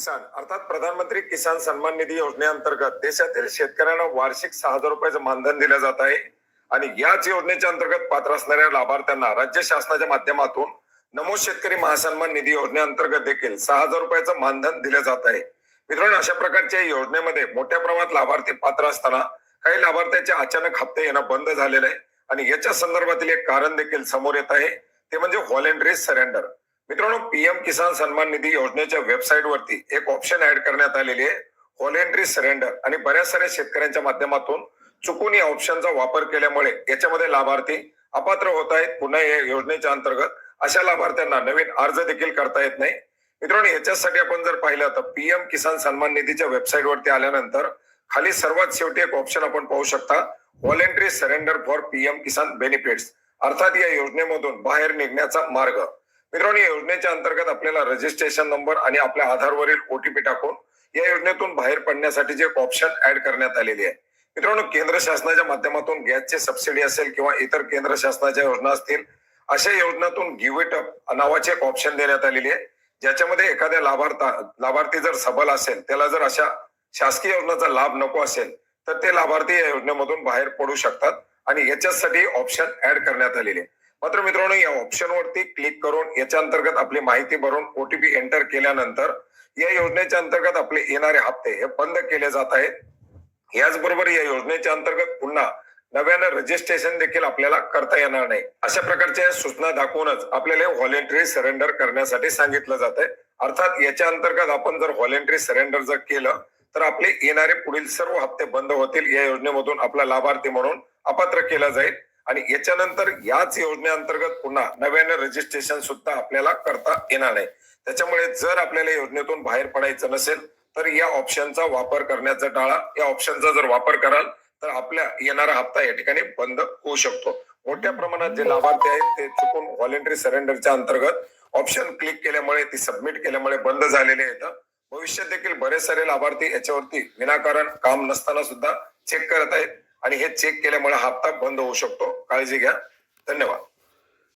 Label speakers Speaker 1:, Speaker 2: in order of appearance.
Speaker 1: किसान अर्थात प्रधानमंत्री किसान सन्मान निधी योजनेअंतर्गत देशातील शेतकऱ्यांना वार्षिक सहा हजार रुपयाचं मानधन दिलं जात आहे. आणि याच योजनेच्या अंतर्गत पात्र असणाऱ्या लाभार्थ्यांना राज्य शासनाच्या माध्यमातून नमो शेतकरी महासन्मान निधी योजनेअंतर्गत देखील सहा हजार रुपयाचं मानधन दिलं जात आहे. मित्रांनो अशा प्रकारच्या योजनेमध्ये मोठ्या प्रमाणात लाभार्थी पात्र असताना काही लाभार्थ्यांचे अचानक हप्ते येणं बंद झालेले आहे. आणि याच्या संदर्भातील एक कारण देखील समोर येत आहे. ते म्हणजे व्हॉलेंटरी सरेंडर. मित्रांनो पीएम किसान सन्मान निधी योजनेच्या वेबसाईट वरती एक ऑप्शन ऍड करण्यात आलेली आहे. व्हॉलेंटरी सरेंडर आणि बऱ्याच साऱ्या शेतकऱ्यांच्या माध्यमातून चुकून या ऑप्शनचा वापर केल्यामुळे याच्यामध्ये लाभार्थी अपात्र होत आहेत. पुन्हा या योजनेच्या अंतर्गत अशा लाभार्थ्यांना नवीन अर्ज देखील करता येत नाही. मित्रांनो याच्यासाठी आपण जर पाहिलं तर पीएम किसान सन्मान निधीच्या वेबसाईट वरती आल्यानंतर खाली सर्वात शेवटी एक ऑप्शन आपण पाहू शकता. Voluntary surrender for PM Kisan benefits अर्थात या योजनेमधून बाहेर निघण्याचा मार्ग. मित्रांनो या योजनेच्या अंतर्गत आपल्याला रजिस्ट्रेशन नंबर आणि आपल्या आधारवरील ओटीपी टाकून या योजनेतून बाहेर पडण्यासाठी एक ऑप्शन ऍड करण्यात आलेली आहे मित्रांनो केंद्र शासनाच्या माध्यमातून गॅसची सबसिडी असेल किंवा इतर केंद्र शासनाच्या योजना असतील अशा योजनातून गिव्ह इट अप नावाचे एक ऑप्शन देण्यात आलेली आहे ज्याच्यामध्ये एखाद्या लाभार्था लाभार्थी जर सबल असेल त्याला जर अशा शासकीय योजनेचा लाभ नको असेल तर ते लाभार्थी या योजनेमधून बाहेर पडू शकतात आणि याच्यासाठी ऑप्शन ऍड करण्यात आलेले आहे. मात्र मित्रांनो या ऑप्शन वरती क्लिक करून याच्या अंतर्गत आपली माहिती भरून ओटीपी एंटर केल्यानंतर या योजनेच्या अंतर्गत आपले येणारे हप्ते हे बंद केले जात आहेत. याचबरोबर या योजनेच्या अंतर्गत पुन्हा नव्यानं रजिस्ट्रेशन देखील आपल्याला करता येणार नाही. अशा प्रकारच्या सूचना दाखवूनच आपल्याला व्हॉलेंटरी सरेंडर करण्यासाठी सांगितलं जात आहे अर्थात याच्या अंतर्गत आपण जर व्हॉलेंटरी सरेंडर जर केलं तर आपले येणारे पुढील सर्व हप्ते बंद होतील. या योजनेमधून आपला लाभार्थी म्हणून अपात्र केला जाईल. आणि याच्यानंतर याच योजनेअंतर्गत पुन्हा नव्याने रजिस्ट्रेशन सुद्धा आपल्याला करता येणार नाही. त्याच्यामुळे जर आपल्याला योजनेतून बाहेर पडायचं नसेल तर या ऑप्शनचा वापर करण्याचा टाळा या ऑप्शनचा जर वापर कराल तर आपल्या येणारा हप्ता या ठिकाणी बंद होऊ शकतो. मोठ्या प्रमाणात जे लाभार्थी आहेत ते चुकून व्हॉलेंटरी सरेंडरच्या अंतर्गत ऑप्शन क्लिक केल्यामुळे ती सबमिट केल्यामुळे बंद झालेले आहेत. भविष्यात देखील बरेच सारे लाभार्थी याच्यावरती विनाकारण काम नसताना सुद्धा चेक करत आहेत. आणि हे चेक केल्यामुळे हप्ता बंद होऊ शकतो. काळजी घ्या. धन्यवाद.